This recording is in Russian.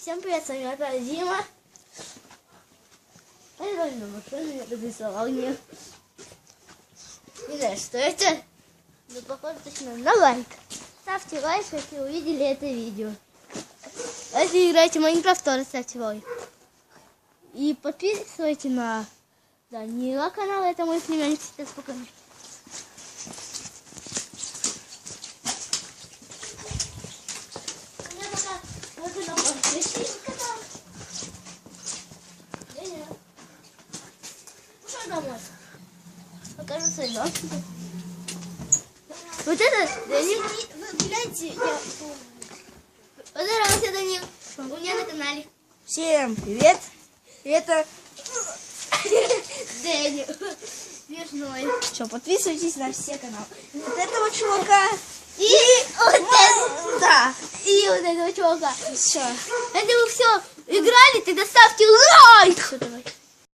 Всем привет, с вами опять Дима. А я на машину я разрисовал мне. Не знаю, что это. Но похоже точно на лайк. Ставьте лайк, если увидели это видео. А Если играете в Майнкрафт, тоже ставьте лайк. И подписывайте на Данила канал, это мой племянник сейчас покажу. У меня пока вот это подписчика там. Даня, Пошел домой. Покажу свой дом. Вот это Данил. Вы гляньте, я... Поздоровайся, Данил. У меня на канале. Всем привет! Это Даня. Смешной. что, подписывайтесь на все каналы. Вот этого чувака. И вот это. Да. И вот этого чувака. Все. Если вы все играли, тогда ставьте лайк. Всё, давай.